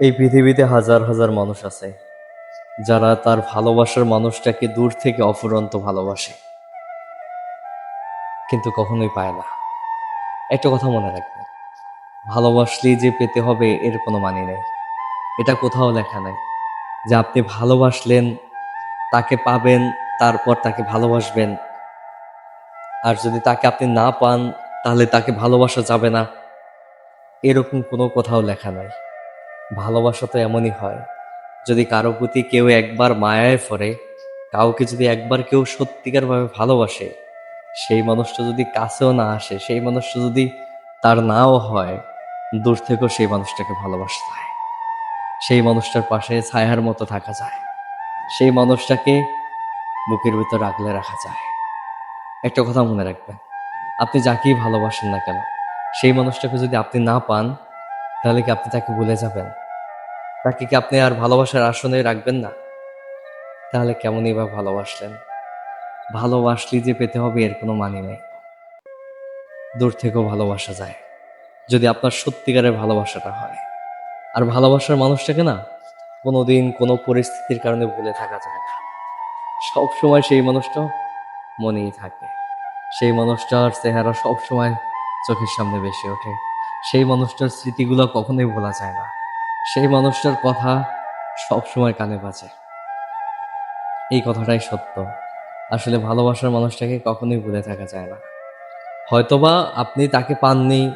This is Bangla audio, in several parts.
এই পৃথিবীতে হাজার হাজার মানুষ আছে, যারা তার ভালোবাসার মানুষটাকে দূর থেকে অফুরন্ত ভালোবাসে। কিন্তু কখনোই পায় না। একটা কথা মনে রাখবেন, ভালোবাসলেই যে পেতে হবে এর কোনো মানে নেই। এটা কোথাও লেখা নাই যে আপনি ভালোবাসলেন, তাকে পাবেন, তারপর তাকে ভালোবাসবেন। আর যদি তাকে আপনি না পান, তাহলে তাকে ভালোবাসা যাবে না। এরকম কোনো কোথাও লেখা নাই। ভালোবাসা তো এমনই হয়। যদি কারও প্রতি কেউ একবার মায়ায় পড়ে কাউকে যদি একবার কেউ সত্যিকারভাবে ভালোবাসে, সেই মানুষটা যদি কাছেও না আসে, সেই মানুষটা যদি তার নাও হয়, দূর থেকেও সেই মানুষটাকে ভালোবাসতে হয় সেই মানুষটার পাশে ছায়ার মতো থাকা যায়। সেই মানুষটাকে বুকের ভিতর আগলে রাখা যায়। একটা কথা মনে রাখবেন, আপনি যাকেই ভালোবাসেন না কেন, সেই মানুষটাকে যদি আপনি না পান, তাহলে কি আপনি তাকে ভুলে যাবেন? তাকে কি আপনি আর ভালোবাসার আসনে রাখবেন না? তাহলে কেমনই বা ভালোবাসলেন? ভালোবাসলেই যে পেতে হবে এর কোনো মানে নেই। দূর থেকেও ভালোবাসা যায়। যদি আপনার সত্যিকারের ভালোবাসাটা হয়। আর ভালোবাসার মানুষটাকে না, কোনোদিন কোনো পরিস্থিতির কারণে ভুলে থাকা যায় না। সব সময় সেই মানুষটা মনেই থাকে। সেই মানুষটার চেহারা সব সময় চোখের সামনে বেশি ওঠে। সেই মানুষটার স্মৃতিগুলো কখনোই ভোলা যায় না। সেই মানুষটার কথা সব সময় কানে বাজে। এই কথাটাই সত্য। আসলে ভালোবাসার মানুষটাকে কখনোই ভুলে থাকা যায় না। হয়তোবা আপনি তাকে পাননি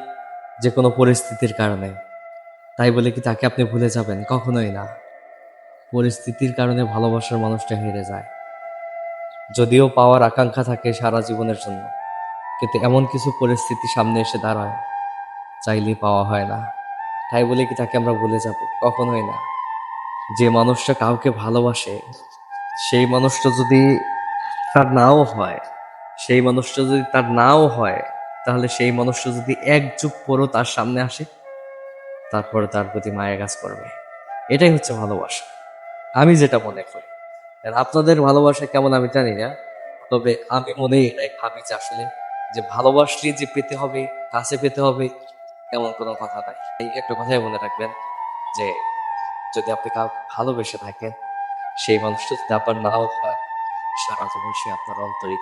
যে কোনো পরিস্থিতির কারণে। তাই বলে কি তাকে আপনি ভুলে যাবেন? কখনোই না। পরিস্থিতির কারণে ভালোবাসার মানুষটা হেরে যায়। যদিও পাওয়ার আকাঙ্ক্ষা থাকে সারা জীবনের জন্য। কিন্তু এমন কিছু পরিস্থিতি সামনে এসে দাঁড়ায়, চাইলেই পাওয়া হয় না। তাই বলে কি তাকে আমরা ভুলে যাব? কখনোই না। যে মানুষটা কাউকে ভালোবাসে, সেই মানুষটা যদি তার নাও হয়, সেই মানুষটা যদি তার নাও হয়, তাহলে সেই মানুষটা যদি এক যুগ পরও তার সামনে আসে, তারপরে তার প্রতি মায়া কাজ করবে। এটাই হচ্ছে ভালোবাসা। আমি যেটা মনে করি আপনাদের ভালোবাসা কেমন আমি জানি না, তবে আমি মনে এটাই ভাবি যে আসলে যে ভালোবাসলে যে পেতে হবে, কাছে পেতে হবে এমন কোনো কথা নাই। এই একটা কথাই মনে রাখবেন যে, যদি আপনি কাউকে ভালোবেসে থাকেন, সেই মানুষটা যদি আপনার নাও হয়, সারা জীবন সে আপনার অন্তরই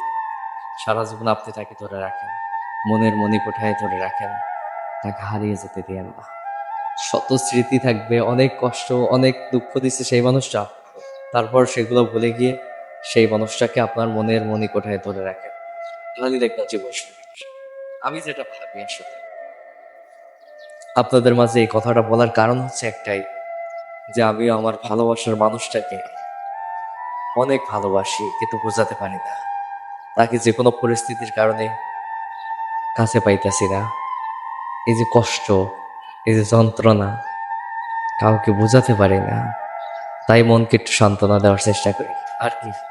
সারা জীবন আপনি তাকে ধরে রাখেন, মনের মনি কোঠায় ধরে রাখেন, তাকে হারিয়ে যেতে দিয়েন না। শত স্মৃতি থাকবে, অনেক কষ্ট, অনেক দুঃখ দিচ্ছে সেই মানুষটা। তারপর সেগুলো ভুলে গিয়ে সেই মানুষটাকে আপনার মনের মনি কোঠায় ধরে রাখেন। আমি যেটা ভাবি আসলে আপনাদের মাঝে এই কথাটা বলার কারণ হচ্ছে একটাই, যে আমি আমার ভালোবাসার মানুষটাকে অনেক ভালোবাসি, কিন্তু বোঝাতে পারি না। তাকে যে কোনো পরিস্থিতির কারণে কাছে পাইতেছি না। এই যে কষ্ট, এই যে যন্ত্রণা, কাউকে বোঝাতে পারি না। তাই মনকে একটু সান্ত্বনা দেওয়ার চেষ্টা করি। আর কি?